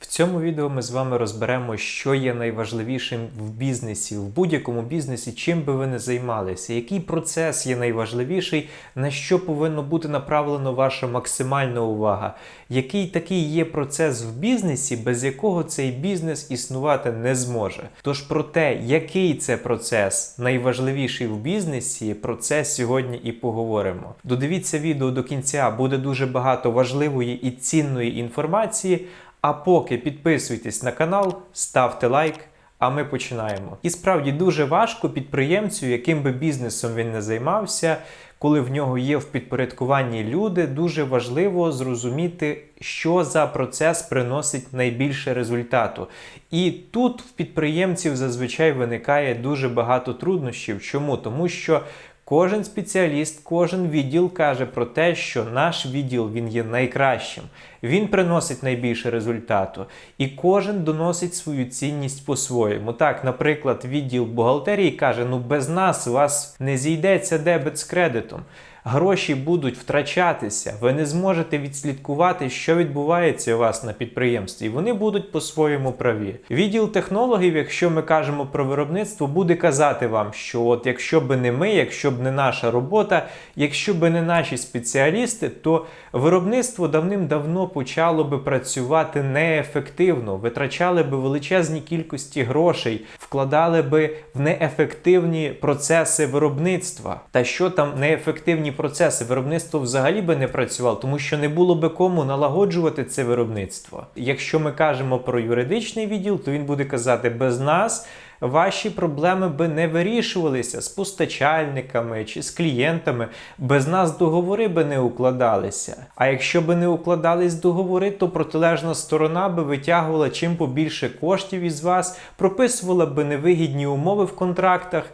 В цьому відео ми з вами розберемо, що є найважливішим в бізнесі, в будь-якому бізнесі, чим би ви не займалися, який процес є найважливіший, на що повинно бути направлено ваша максимальна увага, який такий є процес в бізнесі, без якого цей бізнес існувати не зможе. Тож про те, який це процес найважливіший в бізнесі, про це сьогодні і поговоримо. Додивіться відео до кінця, буде дуже багато важливої і цінної інформації. А поки підписуйтесь на канал, ставте лайк. А ми починаємо. І справді дуже важко підприємцю, яким би бізнесом він не займався, коли в нього є в підпорядкуванні люди, дуже важливо зрозуміти, що за процес приносить найбільше результату. І тут в підприємців зазвичай виникає дуже багато труднощів. Чому? Тому що Кожен спеціаліст, кожен відділ каже про те, що наш відділ він є найкращим, він приносить найбільше результату, і кожен доносить свою цінність по-своєму. Так, наприклад, відділ бухгалтерії каже: ну без нас у вас не зійдеться дебет з кредитом. Гроші будуть втрачатися, ви не зможете відслідкувати, що відбувається у вас на підприємстві. Вони будуть по-своєму праві. Відділ технологів, якщо ми кажемо про виробництво, буде казати вам, що от якщо б не ми, якщо б не наша робота, якщо б не наші спеціалісти, то виробництво давним-давно почало би працювати неефективно, витрачали би величезні кількості грошей, вкладали би в неефективні процеси виробництва. Та що там неефективні процеси? Виробництво взагалі би не працювало, тому що не було би кому налагоджувати це виробництво. Якщо ми кажемо про юридичний відділ, то він буде казати без нас ваші проблеми би не вирішувалися з постачальниками чи з клієнтами, без нас договори би не укладалися. А якщо би не укладались договори, то протилежна сторона би витягувала чим побільше коштів із вас, прописувала би невигідні умови в контрактах.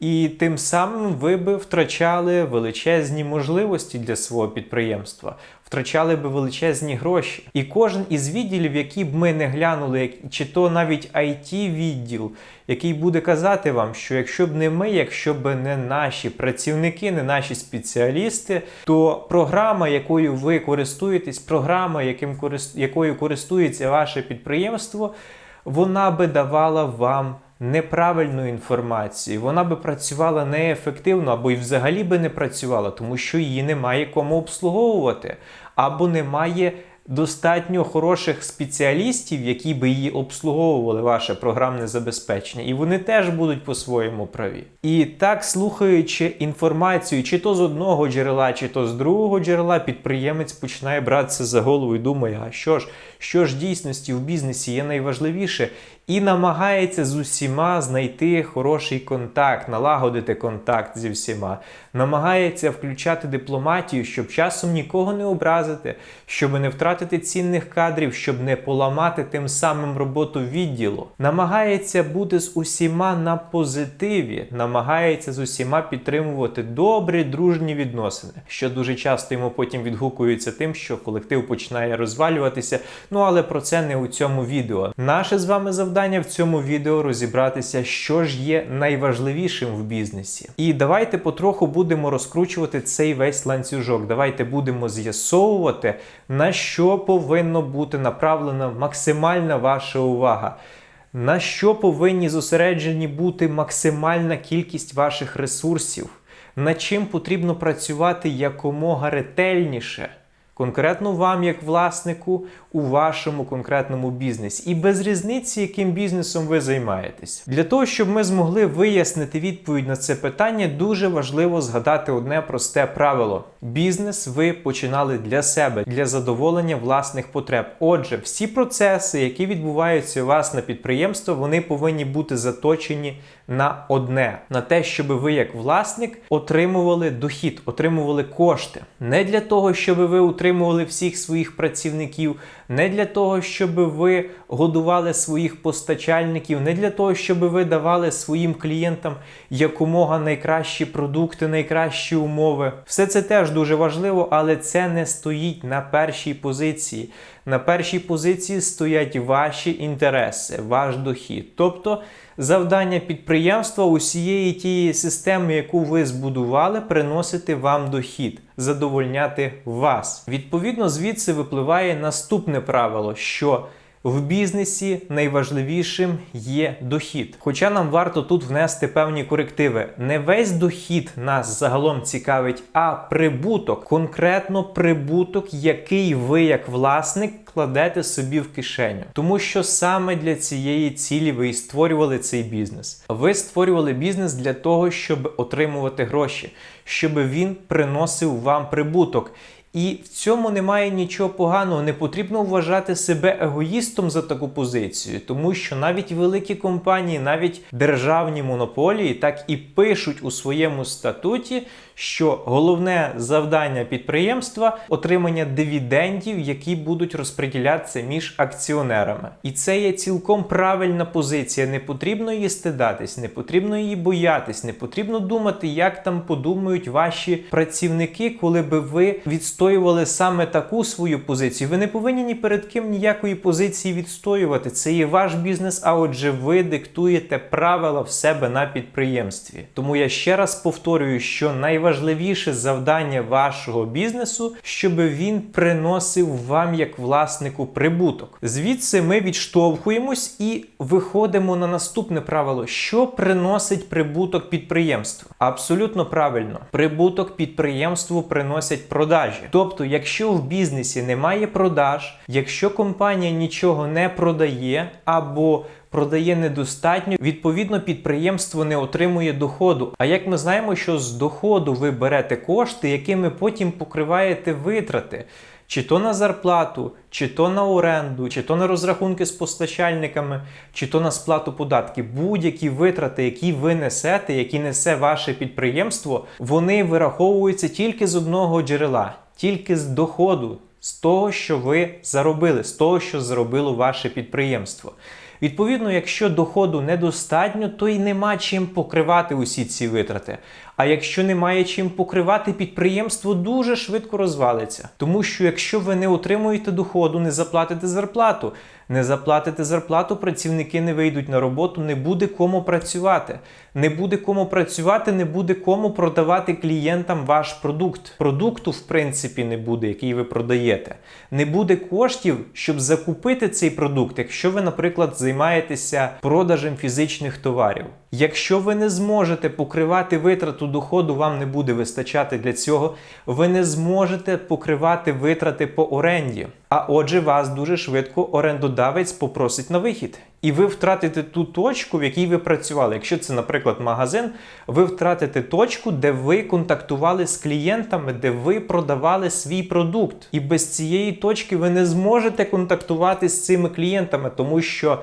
І тим самим ви би втрачали величезні можливості для свого підприємства, втрачали би величезні гроші. І кожен із відділів, які б ми не глянули, чи то навіть it відділ, який буде казати вам, що якщо б не ми, якщо б не наші працівники, не наші спеціалісти, то програма, якою ви користуєтесь, програма, яким якою користується ваше підприємство, вона би давала вам неправильну інформацію, вона би працювала неефективно або й взагалі би не працювала, тому що її немає кому обслуговувати, або немає достатньо хороших спеціалістів, які би її обслуговували, ваше програмне забезпечення, і вони теж будуть по-своєму праві. І так, слухаючи інформацію, чи то з одного джерела, чи то з другого джерела, підприємець починає братися за голову і думає, а що ж, що ж дійсності в бізнесі є найважливіше, і намагається з усіма знайти хороший контакт, налагодити контакт зі всіма, намагається включати дипломатію, щоб часом нікого не образити, щоб не втратити цінних кадрів, щоб не поламати тим самим роботу відділу. Намагається бути з усіма на позитиві, намагається з усіма підтримувати добрі, дружні відносини, що дуже часто йому потім відгукується тим, що колектив починає розвалюватися. Ну але про це не у цьому відео. Наше з вами завдання в цьому відео розібратися, що ж є найважливішим в бізнесі. І давайте потроху будемо розкручувати цей весь ланцюжок. Давайте будемо з'ясовувати, на що повинно бути направлена максимальна ваша увага. На що повинні зосереджені бути максимальна кількість ваших ресурсів, над чим потрібно працювати якомога ретельніше конкретно вам, як власнику, у вашому конкретному бізнесі. І без різниці, яким бізнесом ви займаєтесь. Для того, щоб ми змогли вияснити відповідь на це питання, дуже важливо згадати одне просте правило: бізнес ви починали для себе, для задоволення власних потреб. Отже, всі процеси, які відбуваються у вас на підприємство, вони повинні бути заточені на одне: на те, щоб ви, як власник, отримували дохід, отримували кошти. Не для того, щоб ви утримували всіх своїх працівників, не для того, щоб ви годували своїх постачальників, не для того, щоб ви давали своїм клієнтам якомога найкращі продукти, найкращі умови. Все це теж дуже важливо, але це не стоїть на першій позиції. На першій позиції стоять ваші інтереси, ваш дохід. Тобто завдання підприємства усієї тієї системи, яку ви збудували, приносити вам дохід, задовольняти вас. Відповідно, звідси випливає наступне правило, що В бізнесі найважливішим є дохід. Хоча нам варто тут внести певні корективи. Не весь дохід нас загалом цікавить, а прибуток, конкретно прибуток, який ви як власник кладете собі в кишеню. Тому що саме для цієї цілі ви і створювали цей бізнес. Ви створювали бізнес для того, щоб отримувати гроші, щоб він приносив вам прибуток. І в цьому немає нічого поганого. Не потрібно вважати себе егоїстом за таку позицію, тому що навіть великі компанії, навіть державні монополії, так і пишуть у своєму статуті, що головне завдання підприємства отримання дивідендів, які будуть розподілятися між акціонерами. І це є цілком правильна позиція. Не потрібно її стидатись, не потрібно її боятись, не потрібно думати, як там подумають ваші працівники, коли би ви відстоювали саме таку свою позицію. Ви не повинні ні перед ким ніякої позиції відстоювати. Це є ваш бізнес, а отже, ви диктуєте правила в себе на підприємстві. Тому я ще раз повторюю, що найважливіше завдання вашого бізнесу, щоб він приносив вам як власнику прибуток. Звідси ми відштовхуємось і виходимо на наступне правило, що приносить прибуток підприємству. Абсолютно правильно, прибуток підприємству приносять продажі. Тобто, якщо в бізнесі немає продаж, якщо компанія нічого не продає або продає недостатньо, відповідно, підприємство не отримує доходу. А як ми знаємо, що з доходу ви берете кошти, якими потім покриваєте витрати. Чи то на зарплату, чи то на оренду, чи то на розрахунки з постачальниками, чи то на сплату податків. Будь-які витрати, які ви несете, які несе ваше підприємство, вони вираховуються тільки з одного джерела, тільки з доходу, з того, що ви заробили, з того, що заробило ваше підприємство. Відповідно, якщо доходу недостатньо, то й нема чим покривати усі ці витрати. А якщо немає чим покривати, підприємство дуже швидко розвалиться. Тому що якщо ви не отримуєте доходу, не заплатите зарплату, не заплатите зарплату, працівники не вийдуть на роботу, не буде кому працювати. Не буде кому працювати, не буде кому продавати клієнтам ваш продукт. Продукту, в принципі, не буде, який ви продаєте. Не буде коштів, щоб закупити цей продукт, якщо ви, наприклад, займаєтеся продажем фізичних товарів. Якщо ви не зможете покривати витрату доходу, вам не буде вистачати для цього, ви не зможете покривати витрати по оренді. А отже, вас дуже швидко орендодавець попросить на вихід. І ви втратите ту точку, в якій ви працювали. Якщо це, наприклад, магазин, ви втратите точку, де ви контактували з клієнтами, де ви продавали свій продукт. І без цієї точки ви не зможете контактувати з цими клієнтами, тому що.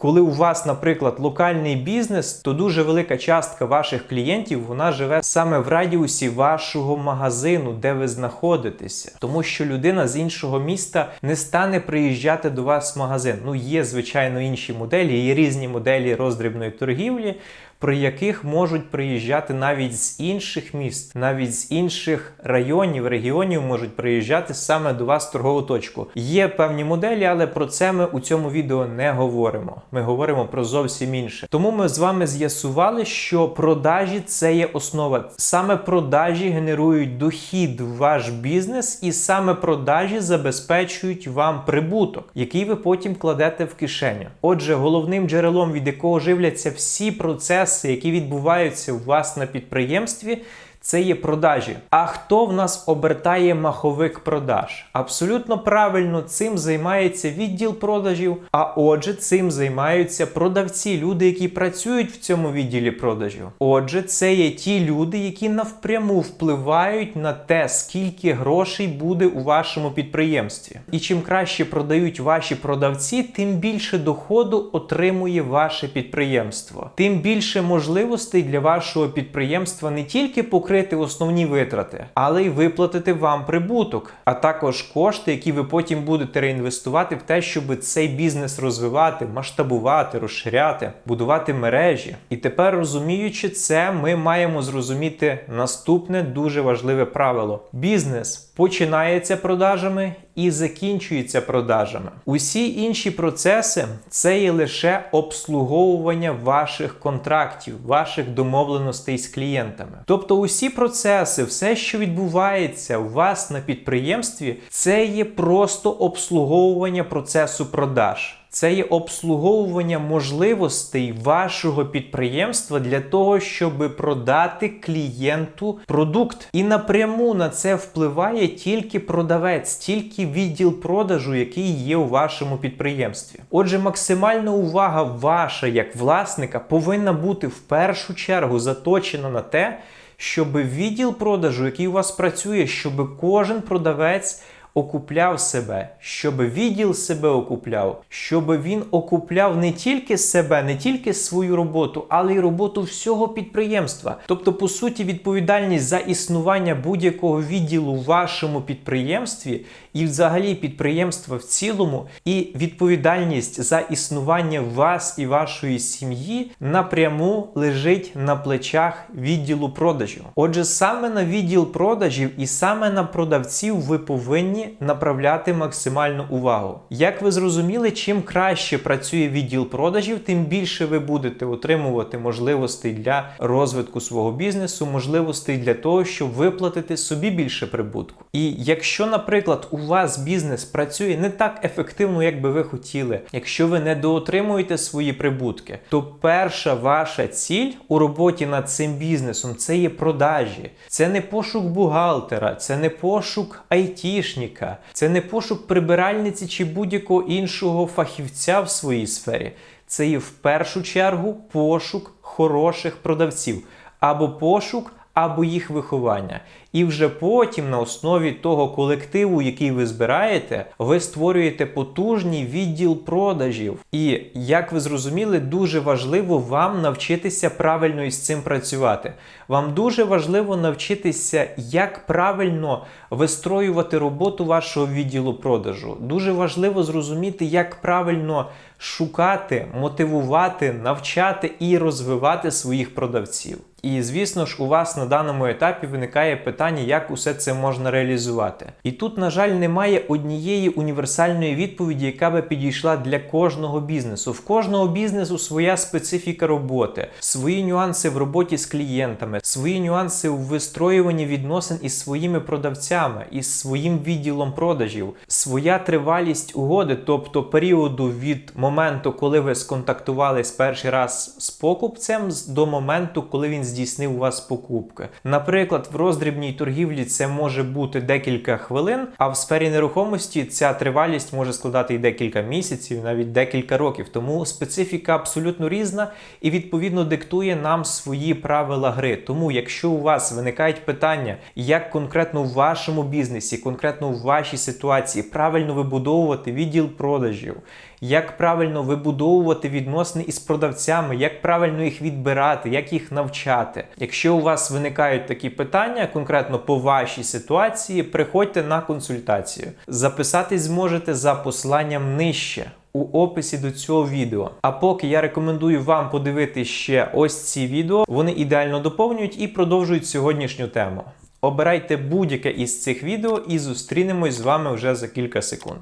Коли у вас, наприклад, локальний бізнес, то дуже велика частка ваших клієнтів вона живе саме в радіусі вашого магазину, де ви знаходитеся, тому що людина з іншого міста не стане приїжджати до вас в магазин. Ну є звичайно інші моделі, є різні моделі роздрібної торгівлі при яких можуть приїжджати навіть з інших міст, навіть з інших районів, регіонів можуть приїжджати саме до вас в торгову точку. Є певні моделі, але про це ми у цьому відео не говоримо. Ми говоримо про зовсім інше. Тому ми з вами з'ясували, що продажі це є основа. Саме продажі генерують дохід в ваш бізнес, і саме продажі забезпечують вам прибуток, який ви потім кладете в кишеню. Отже, головним джерелом, від якого живляться всі процеси процеси, які відбуваються у вас на підприємстві, це є продажі. А хто в нас обертає маховик продаж? Абсолютно правильно, цим займається відділ продажів. А отже, цим займаються продавці, люди, які працюють в цьому відділі продажів. Отже, це є ті люди, які навпряму впливають на те, скільки грошей буде у вашому підприємстві. І чим краще продають ваші продавці, тим більше доходу отримує ваше підприємство. Тим більше можливостей для вашого підприємства не тільки покрити покрити основні витрати, але й виплатити вам прибуток, а також кошти, які ви потім будете реінвестувати в те, щоб цей бізнес розвивати, масштабувати, розширяти, будувати мережі. І тепер, розуміючи це, ми маємо зрозуміти наступне дуже важливе правило: бізнес починається продажами і закінчується продажами. Усі інші процеси це є лише обслуговування ваших контрактів, ваших домовленостей з клієнтами. Тобто, усі процеси, все, що відбувається у вас на підприємстві, це є просто обслуговування процесу продаж. Це є обслуговування можливостей вашого підприємства для того, щоб продати клієнту продукт. І напряму на це впливає тільки продавець, тільки відділ продажу, який є у вашому підприємстві. Отже, максимальна увага ваша як власника повинна бути в першу чергу заточена на те, щоб відділ продажу, який у вас працює, щоб кожен продавець окупляв себе, щоб відділ себе окупляв, щоб він окупляв не тільки себе, не тільки свою роботу, але й роботу всього підприємства. Тобто, по суті, відповідальність за існування будь-якого відділу в вашому підприємстві і взагалі підприємства в цілому, і відповідальність за існування вас і вашої сім'ї напряму лежить на плечах відділу продажів. Отже, саме на відділ продажів і саме на продавців ви повинні направляти максимальну увагу. Як ви зрозуміли, чим краще працює відділ продажів, тим більше ви будете отримувати можливостей для розвитку свого бізнесу, можливостей для того, щоб виплатити собі більше прибутку. І якщо, наприклад, у вас бізнес працює не так ефективно, як би ви хотіли, якщо ви не доотримуєте свої прибутки, то перша ваша ціль у роботі над цим бізнесом це є продажі, це не пошук бухгалтера, це не пошук айтішника, це не пошук прибиральниці чи будь-якого іншого фахівця в своїй сфері. Це є в першу чергу пошук хороших продавців або пошук або їх виховання. І вже потім, на основі того колективу, який ви збираєте, ви створюєте потужний відділ продажів. І як ви зрозуміли, дуже важливо вам навчитися правильно із цим працювати. Вам дуже важливо навчитися, як правильно вистроювати роботу вашого відділу продажу. Дуже важливо зрозуміти, як правильно шукати, мотивувати, навчати і розвивати своїх продавців. І звісно ж, у вас на даному етапі виникає питання, як усе це можна реалізувати. І тут, на жаль, немає однієї універсальної відповіді, яка би підійшла для кожного бізнесу. В кожного бізнесу своя специфіка роботи, свої нюанси в роботі з клієнтами, свої нюанси у вистроюванні відносин із своїми продавцями, із своїм відділом продажів, своя тривалість угоди, тобто періоду від моменту, коли ви сконтактувались перший раз з покупцем, до моменту, коли він здійснив у вас покупки. Наприклад, в роздрібній торгівлі це може бути декілька хвилин, а в сфері нерухомості ця тривалість може складати і декілька місяців, навіть декілька років. Тому специфіка абсолютно різна і відповідно диктує нам свої правила гри. Тому, якщо у вас виникають питання, як конкретно в вашому бізнесі, конкретно в вашій ситуації правильно вибудовувати відділ продажів, як правильно вибудовувати відносини із продавцями, як правильно їх відбирати, як їх навчати. Якщо у вас виникають такі питання, конкретно по вашій ситуації, приходьте на консультацію. Записатись зможете за посиланням нижче. У описі до цього відео. А поки я рекомендую вам подивитися ще ось ці відео, вони ідеально доповнюють і продовжують сьогоднішню тему. Обирайте будь-яке із цих відео і зустрінемось з вами вже за кілька секунд.